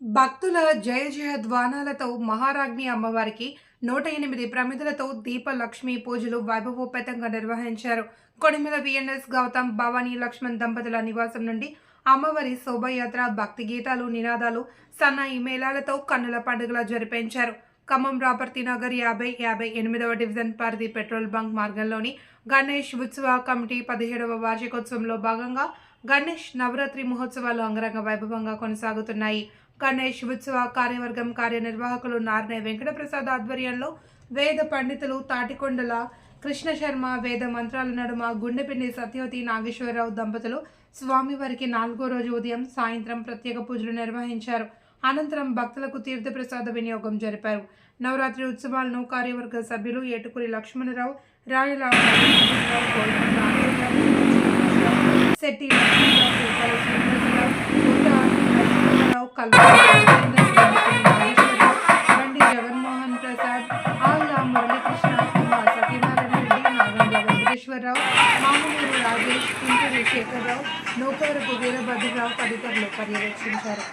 భక్తుల జయ జయ ధ్వానాలతో మహారాజ్ని అమ్మవారికి నూట ఎనిమిది ప్రమిదలతో దీపలక్ష్మి పూజలు వైభవోపేతంగా నిర్వహించారు. కొడిమిల విఎన్ఎస్ గౌతమ్ భవానీ లక్ష్మణ్ దంపతుల నివాసం నుండి అమ్మవారి శోభయాత్ర భక్తి గీతాలు నినాదాలు సన్నాయి మేళాలతో కన్నుల పండుగల జరిపించారు. ఖమ్మం రాపర్తి నగర్ యాభై యాభై ఎనిమిదవ డివిజన్ పరిధి పెట్రోల్ బంక్ మార్గంలోని గణేష్ ఉత్సవ కమిటీ పదిహేడవ వార్షికోత్సవంలో భాగంగా గణేష్ నవరాత్రి మహోత్సవాలు అంగరంగ వైభవంగా కొనసాగుతున్నాయి. గణేష్ ఉత్సవ కార్యవర్గం కార్యనిర్వాహకులు నార్నే వెంకటప్రసాద్ ఆధ్వర్యంలో వేద పండితులు తాటికొండల కృష్ణ శర్మ వేద మంత్రాల నడుమ గుండెపిండి సత్యవతి నాగేశ్వరరావు దంపతులు స్వామివారికి నాలుగో రోజు ఉదయం సాయంత్రం ప్రత్యేక పూజలు నిర్వహించారు. అనంతరం భక్తులకు తీర్థప్రసాద వినియోగం జరిపారు. నవరాత్రి ఉత్సవాలను కార్యవర్గ సభ్యులు ఏటుకురి లక్ష్మణరావు రాయల శెట్టి రెడ్డి నాగండ్ల వెంకటేశ్వరరావు మామూలు రాజేష్ కుంటూరి శేఖర్రావు నూకవరపు వీరభద్రరావు తదితరులు పర్యవేక్షించారు.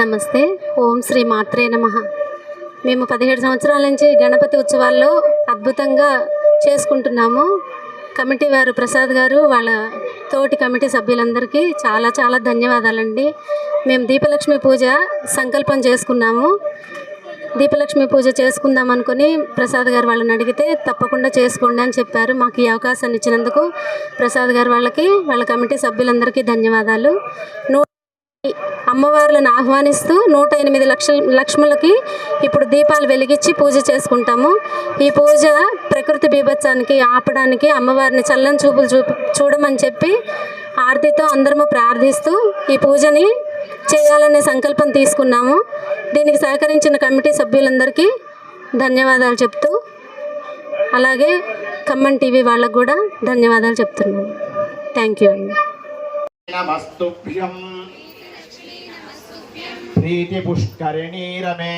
నమస్తే. ఓం శ్రీ మాత్రే నమ. మేము పదిహేడు సంవత్సరాల నుంచి గణపతి ఉత్సవాల్లో అద్భుతంగా చేసుకుంటున్నాము. కమిటీ వారు ప్రసాద్ గారు వాళ్ళ తోటి కమిటీ సభ్యులందరికీ చాలా చాలా ధన్యవాదాలండి. మేము దీపలక్ష్మి పూజ సంకల్పం చేసుకున్నాము. దీపలక్ష్మి పూజ చేసుకుందాం అనుకుని ప్రసాద్ గారు వాళ్ళని అడిగితే తప్పకుండా చేసుకోండి అని చెప్పారు. మాకు ఈ అవకాశాన్ని ఇచ్చినందుకు ప్రసాద్ గారు వాళ్ళకి వాళ్ళ కమిటీ సభ్యులందరికీ ధన్యవాదాలు. నూ అమ్మవార్లను ఆహ్వానిస్తూ నూట ఎనిమిది లక్షల లక్ష్ములకి ఇప్పుడు దీపాలు వెలిగించి పూజ చేసుకుంటాము. ఈ పూజ ప్రకృతి బీభత్సానికి ఆపడానికి అమ్మవారిని చల్లని చూపులు చూ చూడమని చెప్పి ఆర్తితో అందరము ప్రార్థిస్తూ ఈ పూజని చేయాలనే సంకల్పం తీసుకున్నాము. దీనికి సహకరించిన కమిటీ సభ్యులందరికీ ధన్యవాదాలు చెప్తూ అలాగే ఖమ్మం టీవీ వాళ్ళకు కూడా ధన్యవాదాలు చెప్తున్నాను థ్యాంక్ యూ అండి. ప్రీతి పుష్కరిణీ రమే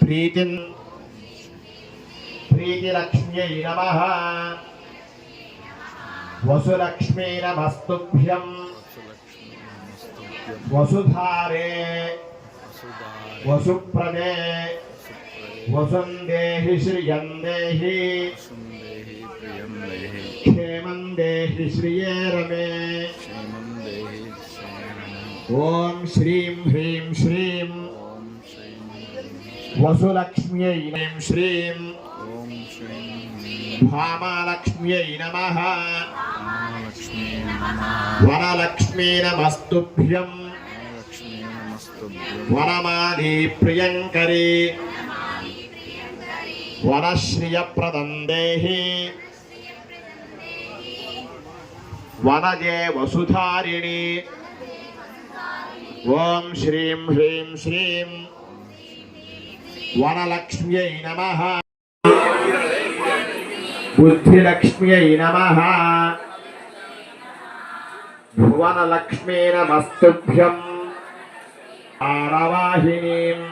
ప్రీతి ప్రీతిలక్ష్మ్యై నమ వసులక్ష్మీ నమస్తుభ్యం వసుధారే వసుప్రదే వసుందేహి శ్రియందేహి క్షేమం దేహి శ్రియే రమే ఓం శ్రీం హ్రీం శ్రీం వసులక్ష్మ్యై హ్రీం శ్రీం భామాలక్ష్మ్యై నమ. వరలక్ష్మీ నమస్తుభ్యం. వనమాది ప్రియంకరే. వనశ్రియప్రదం దేహి. వనజే వసుధారిణీ. ॐ श्रीं ह्रीं श्रीं वनलक्ष्म्यै नमः बुद्धिलक्ष्म्यै नमः भुवनलक्ष्मी नमस्तुभ्यम् आरवाहिनीम्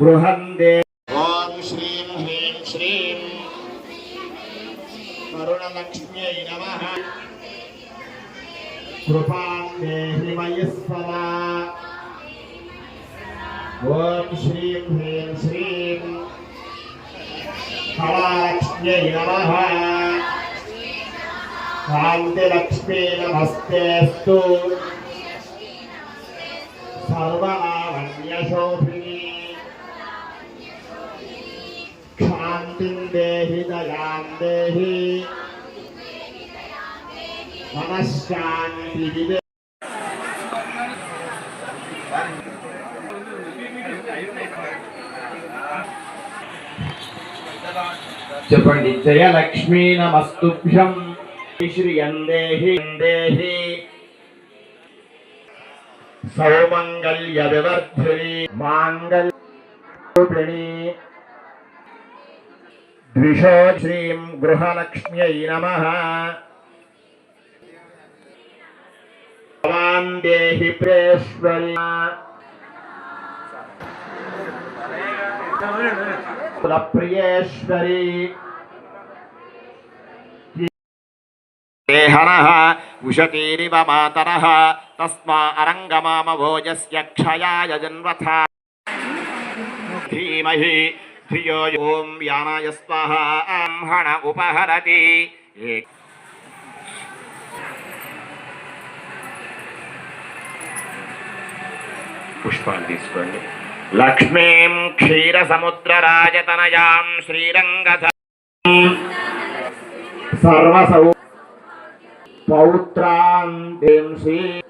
बृहन्दे ॐ श्रीं ह्रीं श्रीं करुणलक्ष्म्यै नमः कृपां ఓం శ్రీం హ్రీం శ్రీం కళాలక్ష్మ్యై నమ. కాంతిలక్ష్మీ నమస్తేస్తు సర్వనామన్యశోభిని. క్షాంతిం దేహి దయాం దేహి. మనశ్శాంతి చెప్పండి జయలక్ష్మీ నమస్తుభ్యం. శ్రియందేహి దేహి సౌమంగళ్య వివర్ధిని. మాంగళ్యరూపిణి ద్విషో శ్రీం గృహలక్ష్మ్యై నమ. భవాన్ దేహి ప్రేశ్వరి. కులప్రియేశ్వరి హరః ఉషతీరివ మాతరः తస్మా అరంగమామభోజస్య క్షయాయ జన్వథ ధీమహి ధియో ఓం యానాయ స్వాహ ఆంహణ ఉపహరతి ఏ- పుష్పాలు తీసుకోండి లక్ష్మీం క్షీరసముద్రరాజతనయాం శ్రీరంగ రాజతనయాం శ్రీరంగధ సర్వసౌ శ్రీ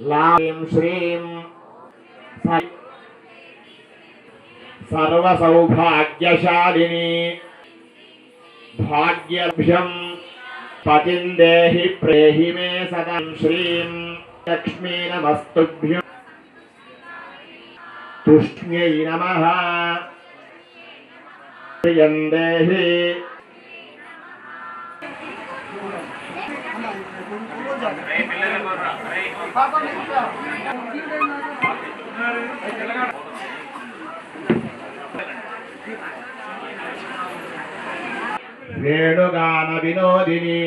లాం శ్రీం సర్వసౌభాగ్యశాలిని భాగ్యభ్యం పతిం దేహి ప్రేహి మే సదా శ్రీం లక్ష్మీ నమస్తుభ్యం తుష్ణ్యై నమః. ప్రియం వేణుగాన వినోదిని.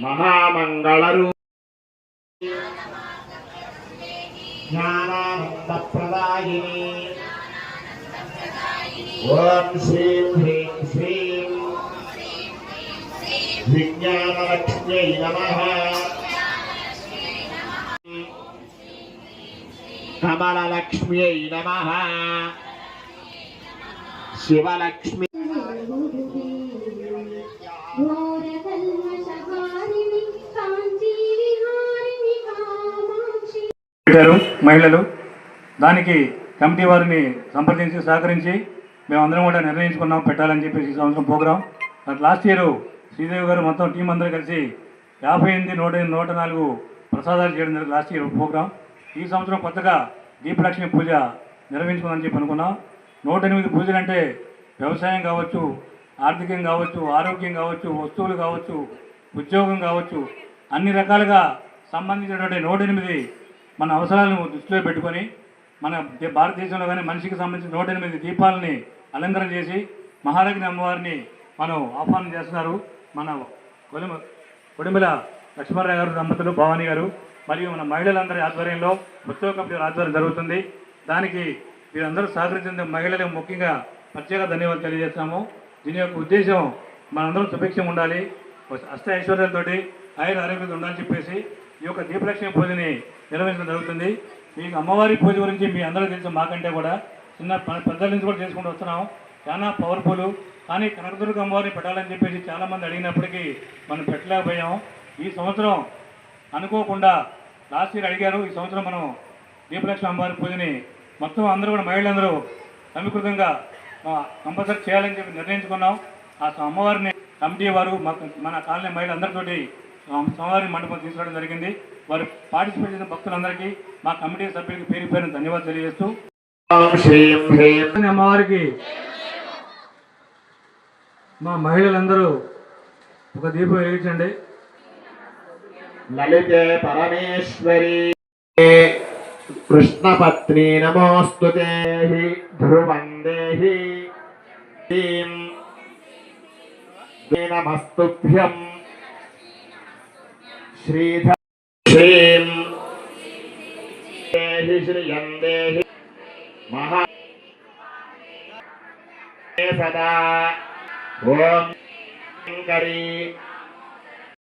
మహామంగళరు జ్ఞానానంద ప్రదాయిని ఓం శ్రీం హ్రీం శ్రీం విజ్ఞానలక్ష్మ్యై నమః కమలలక్ష్మ్యై నమః శివలక్ష్మి ఘోరకల్మషహారిణి కాంచీవిహారిణి కామాక్షి పెట్టారు మహిళలు దానికి కమిటీ వారిని సంప్రదించి సహకరించి మేమందరం కూడా నిర్ణయించుకున్నాం పెట్టాలని చెప్పేసి ఈ సంవత్సరం ప్రోగ్రాం. లాస్ట్ ఇయర్ శ్రీదేవి గారు మొత్తం టీం అందరూ కలిసి యాభై ఎనిమిది నూట ఎనిమిది, నూట నాలుగు ప్రసాదాలు చేయడం జరిగింది లాస్ట్ ఇయర్ ప్రోగ్రాం. ఈ సంవత్సరం కొత్తగా దీపలక్ష్మి పూజ నిర్వహించుకుందని చెప్పి అనుకున్నాం. నూట ఎనిమిది పూజలు అంటే వ్యవసాయం కావచ్చు ఆర్థికం కావచ్చు ఆరోగ్యం కావచ్చు వస్తువులు కావచ్చు ఉద్యోగం కావచ్చు అన్ని రకాలుగా సంబంధించినటువంటి నూట ఎనిమిది మన అవసరాలను దృష్టిలో పెట్టుకొని మన భారతదేశంలో కానీ మనిషికి సంబంధించిన నూట ఎనిమిది దీపాలని అలంకరణ చేసి మహాలక్ష్మి అమ్మవారిని మనం ఆహ్వానం చేస్తున్నారు. మన కొలిమ కొడిమిల లక్ష్మణరావు గారు దంపతులు భవానీ గారు మరియు మన మహిళలందరి ఆధ్వర్యంలో ఉత్సవ కమిటీ ఆధ్వర్యం జరుగుతుంది. దానికి వీరందరూ సహకరించిన మహిళలకు ముఖ్యంగా ప్రత్యేక ధన్యవాదాలు తెలియజేస్తాము దీని యొక్క ఉద్దేశం మనందరం సుభిక్షం ఉండాలి. అష్ట ఐశ్వర్యాలతోటి ఆయన ఆరోగ్యంతో ఉండాలని చెప్పేసి ఈ యొక్క దీపలక్ష్మి పూజని నిర్వహించడం జరుగుతుంది. మీకు అమ్మవారి పూజ గురించి మీ అందరూ తెలుసు మాకంటే కూడా. చిన్న పెద్దల నుంచి కూడా చేసుకుంటూ వస్తున్నాం. చాలా పవర్ఫుల్. కానీ కనకదుర్గ అమ్మవారిని పెట్టాలని చెప్పేసి చాలామంది అడిగినప్పటికీ మనం పెట్టలేకపోయాం. ఈ సంవత్సరం అనుకోకుండా లాస్ట్ ఇయర్ అడిగారు ఈ సంవత్సరం మనం దీపలక్ష్మి అమ్మవారి పూజని మొత్తం అందరూ కూడా మహిళలందరూ సమీకృతంగా కంపల్సరీ చేయాలని చెప్పి నిర్ణయించుకున్నాం. ఆ అమ్మవారిని కమిటీ వారు మన కాలనీ మహిళలందరితోటి స్వామివారి మండపం తీసుకోవడం జరిగింది. వారు పార్టిసిపేట్ చేసిన భక్తులందరికీ మా కమిటీ సభ్యులకి పేరు పేరు ధన్యవాదాలు తెలియజేస్తూ. అమ్మవారికి మా మహిళలందరూ ఒక దీపం వెలిగించండి. లలితే పరమేశ్వరి. కృష్ణపత్ని నమోస్తు ధ్రువం దేహి నమస్తుభ్యం శ్రీధ శ్రీం దేహి శ్రియం మహా సదా ఓం శంకరీ